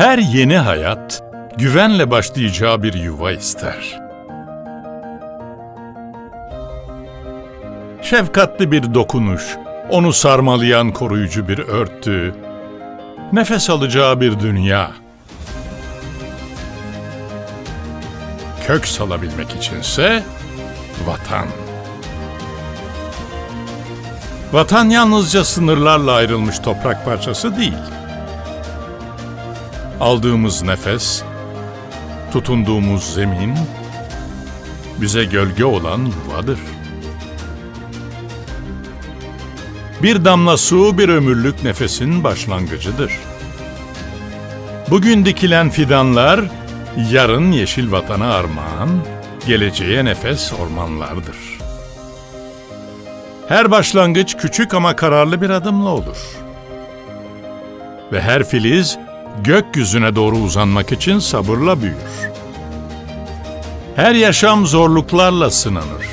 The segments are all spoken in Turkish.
Her yeni hayat güvenle başlayacağı bir yuva ister. Şefkatli bir dokunuş, onu sarmalayan koruyucu bir örtü, nefes alacağı bir dünya. Kök salabilmek içinse vatan. Vatan yalnızca sınırlarla ayrılmış toprak parçası değil. Aldığımız nefes, tutunduğumuz zemin, bize gölge olan yuvadır. Bir damla su bir ömürlük nefesin başlangıcıdır. Bugün dikilen fidanlar, yarın yeşil vatana armağan, geleceğe nefes ormanlardır. Her başlangıç küçük ama kararlı bir adımla olur. Ve her filiz gökyüzüne doğru uzanmak için sabırla büyür. Her yaşam zorluklarla sınanır.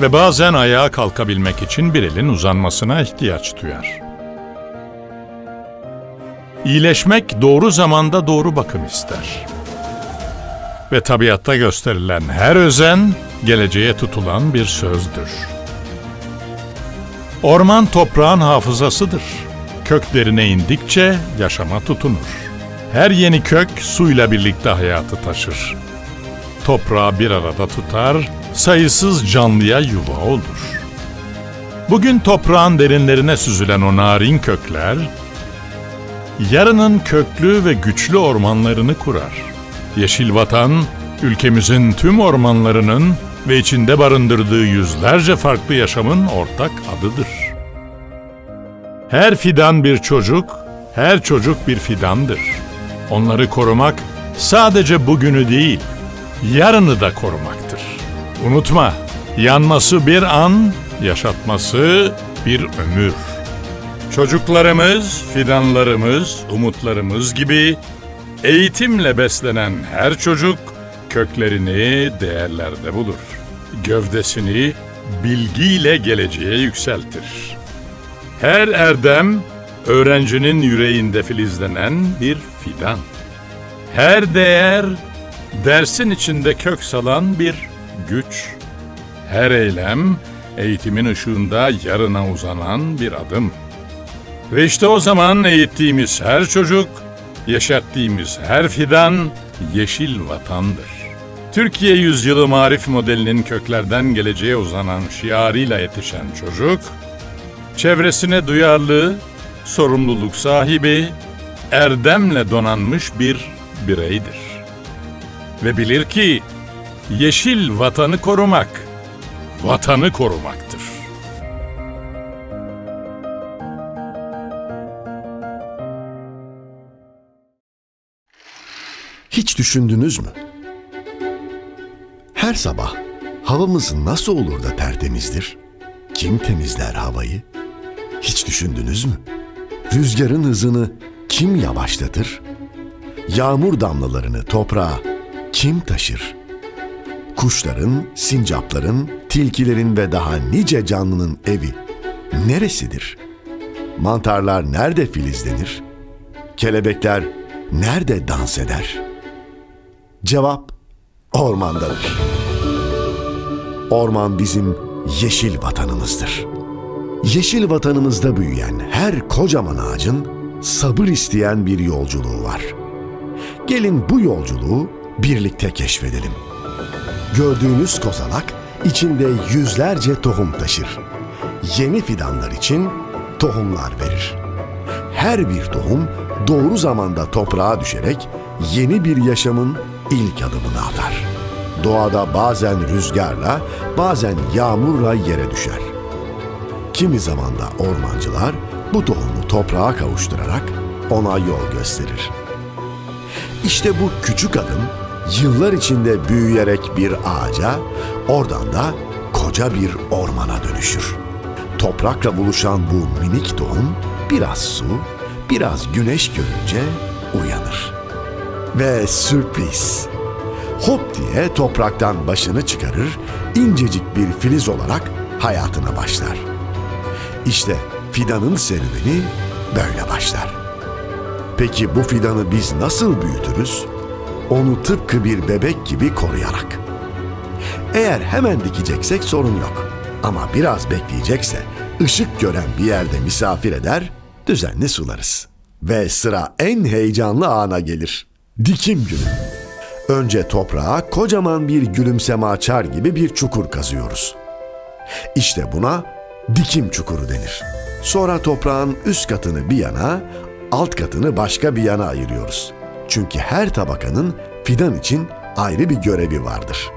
Ve bazen ayağa kalkabilmek için bir elin uzanmasına ihtiyaç duyar. İyileşmek doğru zamanda doğru bakım ister. Ve tabiatta gösterilen her özen geleceğe tutulan bir sözdür. Orman toprağın hafızasıdır. Kök derine indikçe yaşama tutunur. Her yeni kök suyla birlikte hayatı taşır. Toprağı bir arada tutar, sayısız canlıya yuva olur. Bugün toprağın derinlerine süzülen o narin kökler, yarının köklü ve güçlü ormanlarını kurar. Yeşil Vatan, ülkemizin tüm ormanlarının ve içinde barındırdığı yüzlerce farklı yaşamın ortak adıdır. Her fidan bir çocuk, her çocuk bir fidandır. Onları korumak sadece bugünü değil, yarını da korumaktır. Unutma, yanması bir an, yaşatması bir ömür. Çocuklarımız, fidanlarımız, umutlarımız gibi eğitimle beslenen her çocuk köklerini değerlerde bulur. Gövdesini bilgiyle geleceğe yükseltir. Her erdem öğrencinin yüreğinde filizlenen bir fidan. Her değer dersin içinde kök salan bir güç. Her eylem eğitimin ışığında yarına uzanan bir adım. Ve işte o zaman eğittiğimiz her çocuk, yaşattığımız her fidan yeşil vatandır. Türkiye Yüzyılı Marif modelinin köklerden geleceğe uzanan şiarıyla yetişen çocuk, çevresine duyarlı, sorumluluk sahibi, erdemle donanmış bir bireydir. Ve bilir ki yeşil vatanı korumak, vatanı korumaktır. Hiç düşündünüz mü? Her sabah havamız nasıl olur da tertemizdir? Kim temizler havayı? Hiç düşündünüz mü? Rüzgarın hızını kim yavaşlatır? Yağmur damlalarını toprağa kim taşır? Kuşların, sincapların, tilkilerin ve daha nice canlının evi neresidir? Mantarlar nerede filizlenir? Kelebekler nerede dans eder? Cevap ormandadır. Orman bizim yeşil vatanımızdır. Yeşil vatanımızda büyüyen her kocaman ağacın sabır isteyen bir yolculuğu var. Gelin bu yolculuğu birlikte keşfedelim. Gördüğünüz kozalak içinde yüzlerce tohum taşır. Yeni fidanlar için tohumlar verir. Her bir tohum doğru zamanda toprağa düşerek yeni bir yaşamın ilk adımını atar. Doğada bazen rüzgarla, bazen yağmurla yere düşer. Kimi zaman da ormancılar bu tohumu toprağa kavuşturarak ona yol gösterir. İşte bu küçük adım yıllar içinde büyüyerek bir ağaca, oradan da koca bir ormana dönüşür. Toprakla buluşan bu minik tohum biraz su, biraz güneş görünce uyanır. Ve sürpriz. Hop diye topraktan başını çıkarır, incecik bir filiz olarak hayatına başlar. İşte fidanın serüveni böyle başlar. Peki bu fidanı biz nasıl büyütürüz? Onu tıpkı bir bebek gibi koruyarak. Eğer hemen dikeceksek sorun yok. Ama biraz bekleyecekse ışık gören bir yerde misafir eder, düzenli sularız. Ve sıra en heyecanlı ana gelir. Dikim günü. Önce toprağa kocaman bir gülümseme açar gibi bir çukur kazıyoruz. İşte buna dikim çukuru denir. Sonra toprağın üst katını bir yana, alt katını başka bir yana ayırıyoruz. Çünkü her tabakanın fidan için ayrı bir görevi vardır.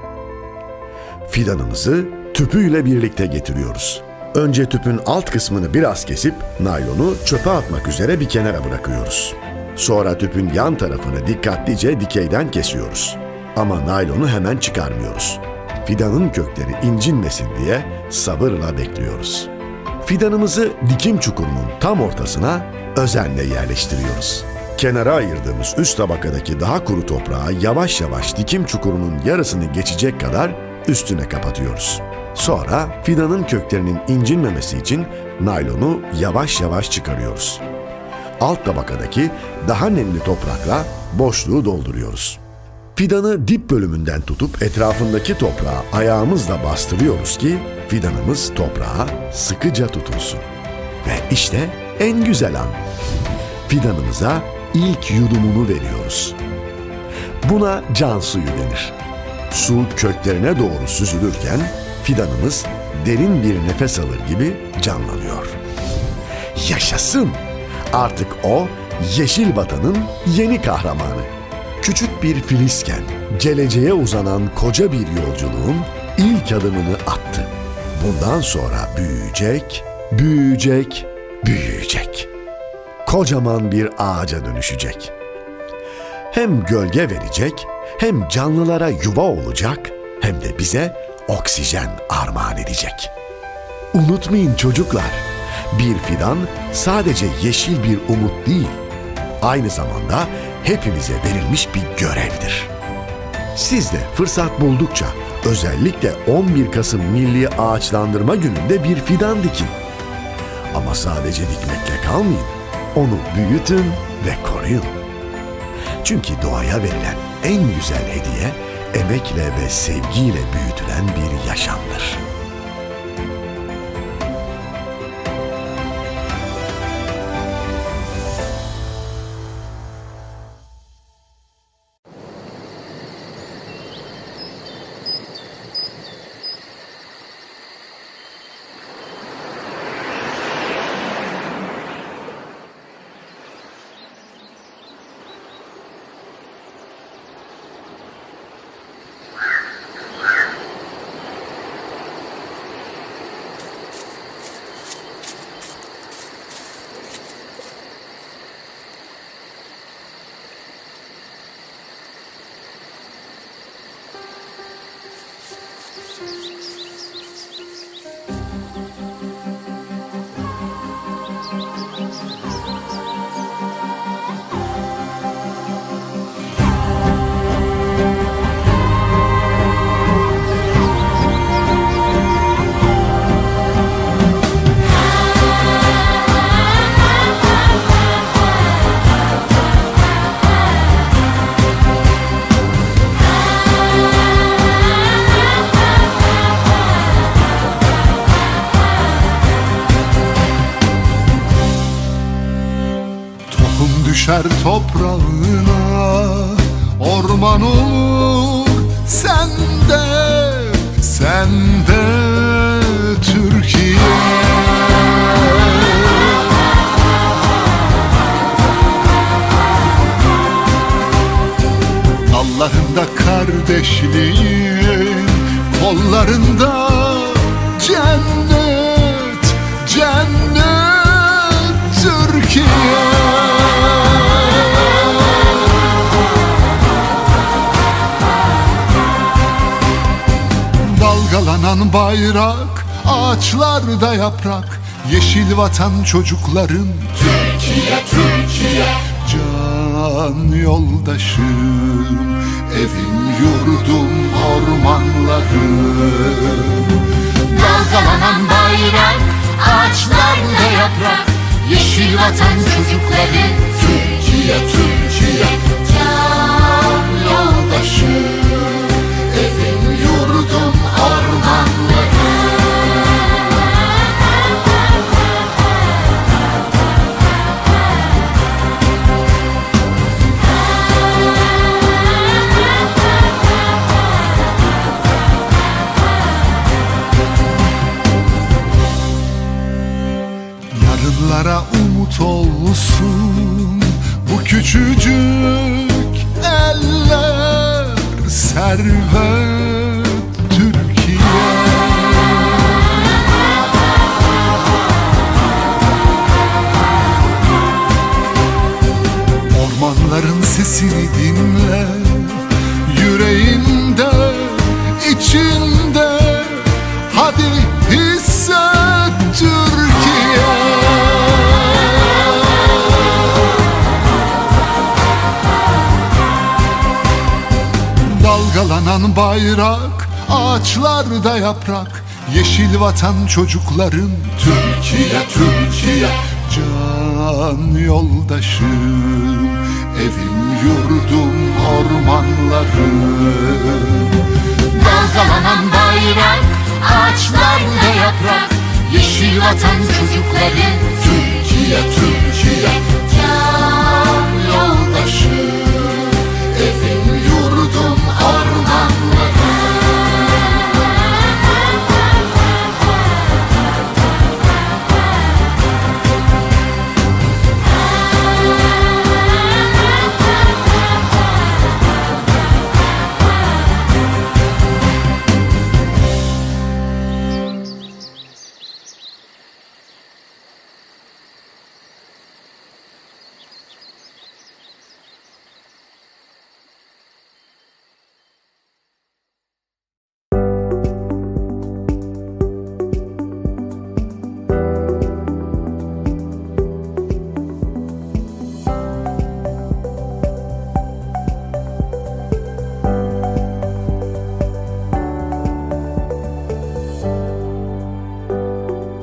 Fidanımızı tüpüyle birlikte getiriyoruz. Önce tüpün alt kısmını biraz kesip naylonu çöpe atmak üzere bir kenara bırakıyoruz. Sonra tüpün yan tarafını dikkatlice dikeyden kesiyoruz. Ama naylonu hemen çıkarmıyoruz. Fidanın kökleri incinmesin diye sabırla bekliyoruz. Fidanımızı dikim çukurunun tam ortasına özenle yerleştiriyoruz. Kenara ayırdığımız üst tabakadaki daha kuru toprağı yavaş yavaş dikim çukurunun yarısını geçecek kadar üstüne kapatıyoruz. Sonra fidanın köklerinin incinmemesi için naylonu yavaş yavaş çıkarıyoruz. Alt tabakadaki daha nemli toprakla boşluğu dolduruyoruz. Fidanı dip bölümünden tutup etrafındaki toprağı ayağımızla bastırıyoruz ki fidanımız toprağa sıkıca tutulsun. Ve işte en güzel an. Fidanımıza ilk yudumunu veriyoruz. Buna can suyu denir. Su köklerine doğru süzülürken fidanımız derin bir nefes alır gibi canlanıyor. Yaşasın! Artık o yeşil vatanın yeni kahramanı. Küçük bir filizken geleceğe uzanan koca bir yolculuğun ilk adımını attı. Bundan sonra büyüyecek, büyüyecek, büyüyecek. Kocaman bir ağaca dönüşecek. Hem gölge verecek, hem canlılara yuva olacak, hem de bize oksijen armağan edecek. Unutmayın çocuklar, bir fidan sadece yeşil bir umut değil, aynı zamanda hepimize verilmiş bir görevdir. Siz de fırsat buldukça özellikle 11 Kasım Milli Ağaçlandırma Günü'nde bir fidan dikin. Ama sadece dikmekle kalmayın, onu büyütün ve koruyun. Çünkü doğaya verilen en güzel hediye emekle ve sevgiyle büyütülen bir Tohum bayrak Ağaçlarda yaprak Yeşil vatan çocukların. Türkiye, Türkiye, Can yoldaşım Evim yurdum ormanlarım dalgalanan bayrak, ağaçlarda yaprak, yeşil vatan çocukları, Türkiye, Türkiye, Türkiye Can yoldaşım side of yaprak Yeşil vatan çocukların Türkiye, Türkiye. Can yoldaşım, evim, yurdum, ormanlarım Dalgalanan bayrak Ağaçlarda yaprak. Yeşil vatan çocukları Türkiye, Türkiye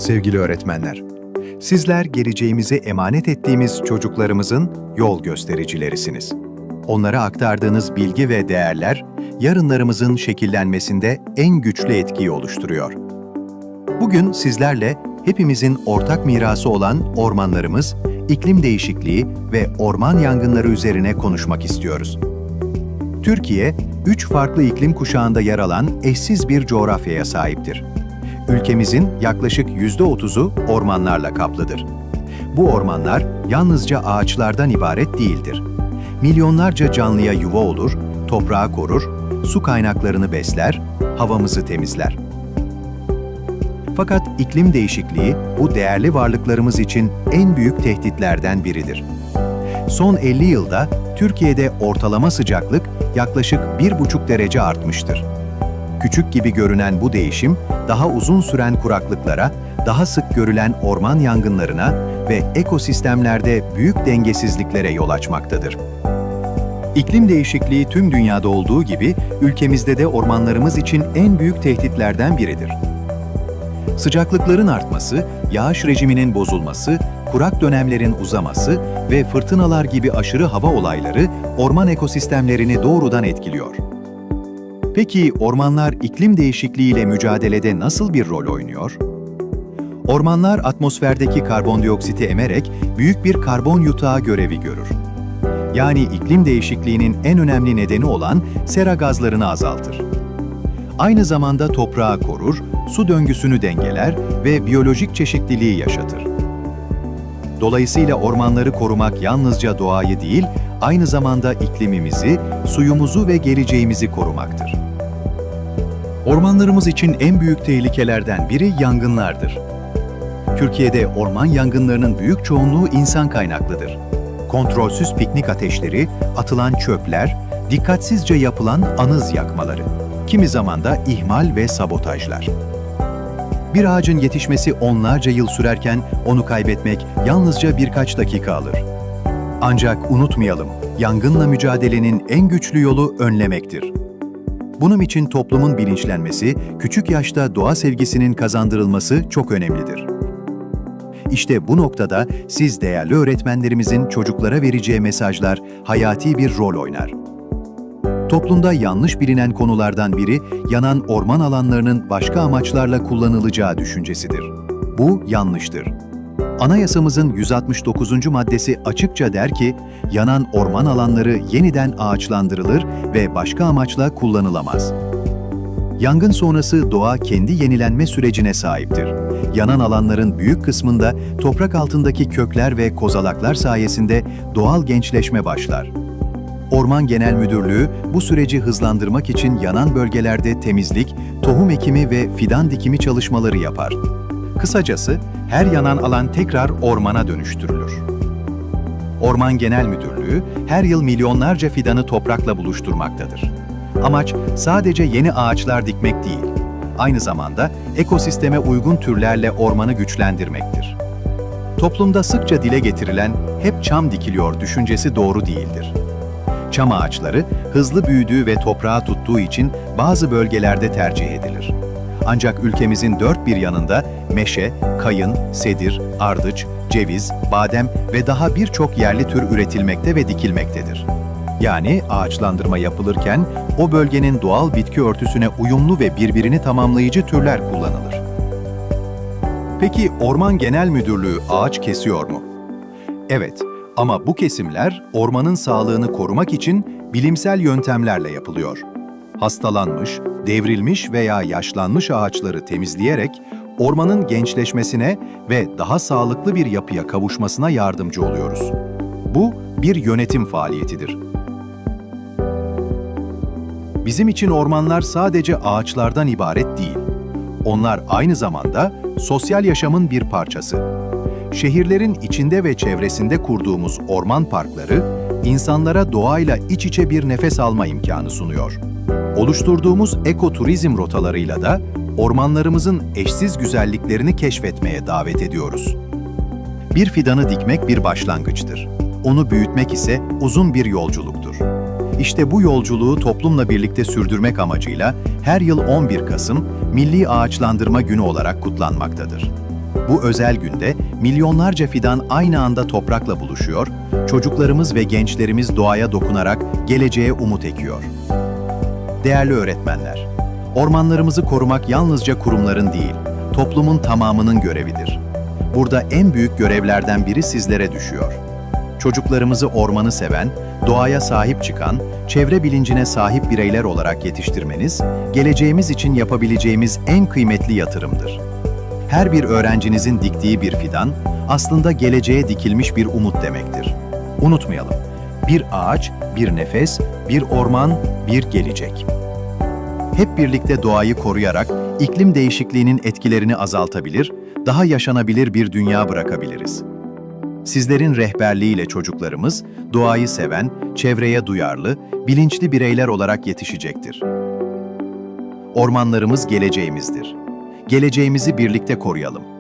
Sevgili öğretmenler, sizler geleceğimize emanet ettiğimiz çocuklarımızın yol göstericilerisiniz. Onlara aktardığınız bilgi ve değerler, yarınlarımızın şekillenmesinde en güçlü etkiyi oluşturuyor. Bugün sizlerle hepimizin ortak mirası olan ormanlarımız, iklim değişikliği ve orman yangınları üzerine konuşmak istiyoruz. Türkiye, üç farklı iklim kuşağında yer alan eşsiz bir coğrafyaya sahiptir. Ülkemizin yaklaşık %30'u ormanlarla kaplıdır. Bu ormanlar yalnızca ağaçlardan ibaret değildir. Milyonlarca canlıya yuva olur, toprağı korur, su kaynaklarını besler, havamızı temizler. Fakat iklim değişikliği bu değerli varlıklarımız için en büyük tehditlerden biridir. Son 50 yılda Türkiye'de ortalama sıcaklık yaklaşık 1,5 derece artmıştır. Küçük gibi görünen bu değişim, daha uzun süren kuraklıklara, daha sık görülen orman yangınlarına ve ekosistemlerde büyük dengesizliklere yol açmaktadır. İklim değişikliği tüm dünyada olduğu gibi ülkemizde de ormanlarımız için en büyük tehditlerden biridir. Sıcaklıkların artması, yağış rejiminin bozulması, kurak dönemlerin uzaması ve fırtınalar gibi aşırı hava olayları orman ekosistemlerini doğrudan etkiliyor. Peki ormanlar iklim değişikliğiyle mücadelede nasıl bir rol oynuyor? Ormanlar atmosferdeki karbondioksiti emerek büyük bir karbon yutağı görevi görür. Yani iklim değişikliğinin en önemli nedeni olan sera gazlarını azaltır. Aynı zamanda toprağı korur, su döngüsünü dengeler ve biyolojik çeşitliliği yaşatır. Dolayısıyla ormanları korumak yalnızca doğayı değil, aynı zamanda iklimimizi, suyumuzu ve geleceğimizi korumaktır. Ormanlarımız için en büyük tehlikelerden biri yangınlardır. Türkiye'de orman yangınlarının büyük çoğunluğu insan kaynaklıdır. Kontrolsüz piknik ateşleri, atılan çöpler, dikkatsizce yapılan anız yakmaları, kimi zaman da ihmal ve sabotajlar. Bir ağacın yetişmesi onlarca yıl sürerken onu kaybetmek yalnızca birkaç dakika alır. Ancak unutmayalım, yangınla mücadelenin en güçlü yolu önlemektir. Bunun için toplumun bilinçlenmesi, küçük yaşta doğa sevgisinin kazandırılması çok önemlidir. İşte bu noktada siz değerli öğretmenlerimizin çocuklara vereceği mesajlar hayati bir rol oynar. Toplumda yanlış bilinen konulardan biri yanan orman alanlarının başka amaçlarla kullanılacağı düşüncesidir. Bu yanlıştır. Anayasamızın 169. maddesi açıkça der ki, yanan orman alanları yeniden ağaçlandırılır ve başka amaçla kullanılamaz. Yangın sonrası doğa kendi yenilenme sürecine sahiptir. Yanan alanların büyük kısmında toprak altındaki kökler ve kozalaklar sayesinde doğal gençleşme başlar. Orman Genel Müdürlüğü bu süreci hızlandırmak için yanan bölgelerde temizlik, tohum ekimi ve fidan dikimi çalışmaları yapar. Kısacası her yanan alan tekrar ormana dönüştürülür. Orman Genel Müdürlüğü her yıl milyonlarca fidanı toprakla buluşturmaktadır. Amaç sadece yeni ağaçlar dikmek değil, aynı zamanda ekosisteme uygun türlerle ormanı güçlendirmektir. Toplumda sıkça dile getirilen hep çam dikiliyor düşüncesi doğru değildir. Çam ağaçları hızlı büyüdüğü ve toprağı tuttuğu için bazı bölgelerde tercih edilir. Ancak ülkemizin dört bir yanında meşe, kayın, sedir, ardıç, ceviz, badem ve daha birçok yerli tür üretilmekte ve dikilmektedir. Yani ağaçlandırma yapılırken o bölgenin doğal bitki örtüsüne uyumlu ve birbirini tamamlayıcı türler kullanılır. Peki Orman Genel Müdürlüğü ağaç kesiyor mu? Evet, ama bu kesimler ormanın sağlığını korumak için bilimsel yöntemlerle yapılıyor. Hastalanmış, devrilmiş veya yaşlanmış ağaçları temizleyerek ormanın gençleşmesine ve daha sağlıklı bir yapıya kavuşmasına yardımcı oluyoruz. Bu bir yönetim faaliyetidir. Bizim için ormanlar sadece ağaçlardan ibaret değil. Onlar aynı zamanda sosyal yaşamın bir parçası. Şehirlerin içinde ve çevresinde kurduğumuz orman parkları, insanlara doğayla iç içe bir nefes alma imkanı sunuyor. Oluşturduğumuz ekoturizm rotalarıyla da ormanlarımızın eşsiz güzelliklerini keşfetmeye davet ediyoruz. Bir fidanı dikmek bir başlangıçtır. Onu büyütmek ise uzun bir yolculuktur. İşte bu yolculuğu toplumla birlikte sürdürmek amacıyla her yıl 11 Kasım Milli Ağaçlandırma Günü olarak kutlanmaktadır. Bu özel günde milyonlarca fidan aynı anda toprakla buluşuyor, çocuklarımız ve gençlerimiz doğaya dokunarak geleceğe umut ekiyor. Değerli öğretmenler, ormanlarımızı korumak yalnızca kurumların değil, toplumun tamamının görevidir. Burada en büyük görevlerden biri sizlere düşüyor. Çocuklarımızı ormanı seven, doğaya sahip çıkan, çevre bilincine sahip bireyler olarak yetiştirmeniz, geleceğimiz için yapabileceğimiz en kıymetli yatırımdır. Her bir öğrencinizin diktiği bir fidan, aslında geleceğe dikilmiş bir umut demektir. Unutmayalım, bir ağaç, bir nefes, bir orman, bir gelecek. Hep birlikte doğayı koruyarak iklim değişikliğinin etkilerini azaltabilir, daha yaşanabilir bir dünya bırakabiliriz. Sizlerin rehberliğiyle çocuklarımız doğayı seven, çevreye duyarlı, bilinçli bireyler olarak yetişecektir. Ormanlarımız geleceğimizdir. Geleceğimizi birlikte koruyalım.